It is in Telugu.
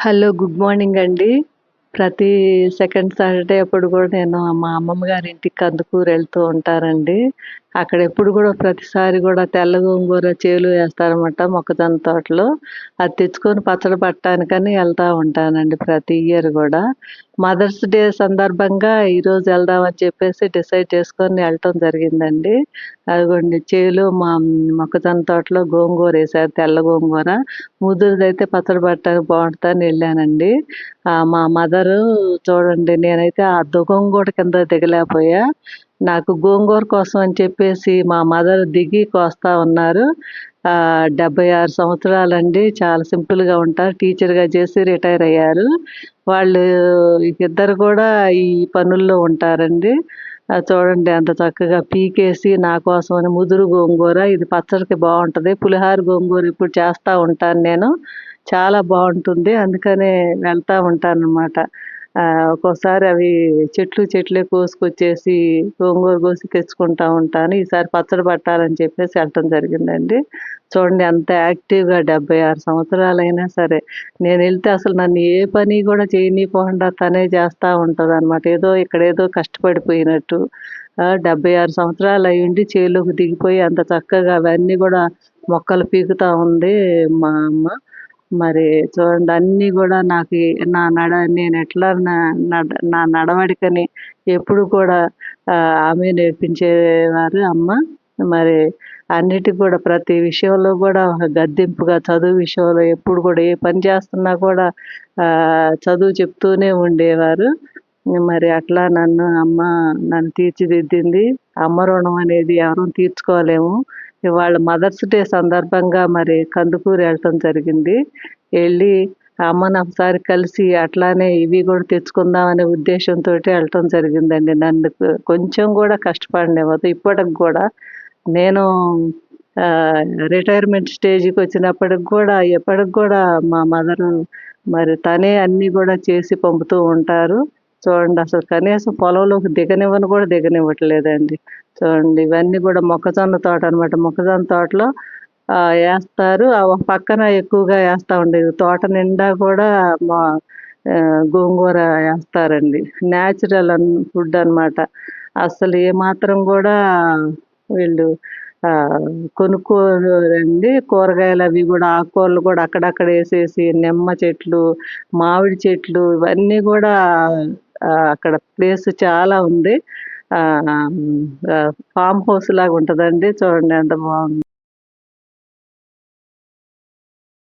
హలో గుడ్ మార్నింగ్ అండి. ప్రతి సెకండ్ సాటర్డే అప్పుడు కూడా నేను మా అమ్మమ్మ గారి ఇంటికి కందుకూరు వెళ్తూ ఉంటానండి అక్కడ ఎప్పుడు కూడా ప్రతిసారి కూడా తెల్ల గోంగూర చేలు వేస్తారన్నమాట మొక్కజొన్న తోటలో. అది తెచ్చుకొని పచ్చడి పట్టడానికని వెళ్తూ ఉంటానండి ప్రతి ఇయర్ కూడా. మదర్స్ డే సందర్భంగా ఈరోజు వెళ్దామని చెప్పేసి డిసైడ్ చేసుకొని వెళ్ళటం జరిగిందండి. అదిగోండి చేలు మా మొక్కజొన్న తోటలో గోంగూర వేసారు తెల్ల గోంగూర. ముదురుదైతే పచ్చడి పట్టడానికి బాగుంటుందని వెళ్ళానండి. మా మదరు చూడండి నేనైతే ఆ గోంగూర కింద దిగలేకపోయా. నాకు గోంగూర కోసం అని చెప్పేసి మా మదర్ దిగి కోస్తా ఉన్నారు. డెబ్బై ఆరు సంవత్సరాలండి. చాలా సింపుల్గా ఉంటారు. టీచర్గా చేసి రిటైర్ అయ్యారు. వాళ్ళు ఇద్దరు కూడా ఈ పనుల్లో ఉంటారండి. చూడండి అంత చక్కగా పీకేసి నా కోసం అని ముదురు గోంగూర. ఇది పచ్చడికి బాగుంటుంది. పులిహార గోంగూర ఇప్పుడు చేస్తూ ఉంటాను నేను. చాలా బాగుంటుంది. అందుకనే వెళ్తూ ఉంటాను అన్నమాట ఒక్కోసారి అవి చెట్లు చెట్లే కోసుకొచ్చేసి గోంగూర కోసి తెచ్చుకుంటా ఉంటాను. ఈసారి పచ్చడి పట్టాలని చెప్పేసి వెళ్ళటం జరిగిందండి. చూడండి అంత యాక్టివ్గా డెబ్బై ఆరు సంవత్సరాలైనా సరే. నేను వెళ్తే అసలు నన్ను ఏ పని కూడా చేయనీయకుండా తనే చేస్తూ ఉంటుంది అనమాట ఏదో ఇక్కడ ఏదో కష్టపడిపోయినట్టు. డెబ్బై ఆరు సంవత్సరాలు అయ్యుండి చేలోకి దిగిపోయి అంత చక్కగా అవన్నీ కూడా మొక్కలు పీకుతూ ఉంది మా అమ్మ. మరి చూడండి అన్నీ కూడా నాకు నా నడ నేను ఎట్లా నా నడ నా నడవడికని ఎప్పుడు కూడా ఆమె నేర్పించేవారు అమ్మ. మరి అన్నిటి కూడా ప్రతి విషయంలో కూడా గద్దెంపుగా చదువు విషయంలో ఎప్పుడు కూడా ఏ పని చేస్తున్నా కూడా చదువు చెప్తూనే ఉండేవారు. మరి అట్లా నన్ను అమ్మ నన్ను తీర్చిదిద్దింది. అమ్మ రుణం అనేది ఎవరూ తీర్చుకోలేము. ఇవాళ మదర్స్ డే సందర్భంగా మరి కందుకూరు వెళ్ళటం జరిగింది. వెళ్ళి అమ్మని ఒకసారి కలిసి అట్లానే ఇవి కూడా తెచ్చుకుందామనే ఉద్దేశంతో వెళ్ళటం జరిగిందండి. నన్ను కొంచెం కూడా కష్టపడినవ్వదు. ఇప్పటికి కూడా నేను రిటైర్మెంట్ స్టేజ్కి వచ్చినప్పటికి కూడా ఎప్పటికి కూడా మా మదర్ మరి తనే అన్నీ కూడా చేసి పంపుతూ ఉంటారు. చూడండి అసలు కనీసం పొలంలోకి దిగనివ్వని కూడా దిగనివ్వట్లేదండి. చూడండి ఇవన్నీ కూడా మొక్కజొన్న తోట అనమాట మొక్కజొన్న తోటలో వేస్తారు. ఒక పక్కన ఎక్కువగా వేస్తూ ఉండేది తోట నిండా కూడా మా గోంగూర వేస్తారండి. న్యాచురల్ ఫుడ్ అనమాట అసలు ఏమాత్రం కూడా వీళ్ళు కొనుక్కోరండి. కూరగాయలు అవి కూడా ఆకుకూరలు కూడా అక్కడక్కడ వేసేసి నిమ్మ చెట్లు మామిడి చెట్లు ఇవన్నీ కూడా అక్కడ ప్లేస్ చాలా ఉంది. ఫామ్ హౌస్ లాగా ఉంటుందండి. చూడండి ఎంత బాగుంది.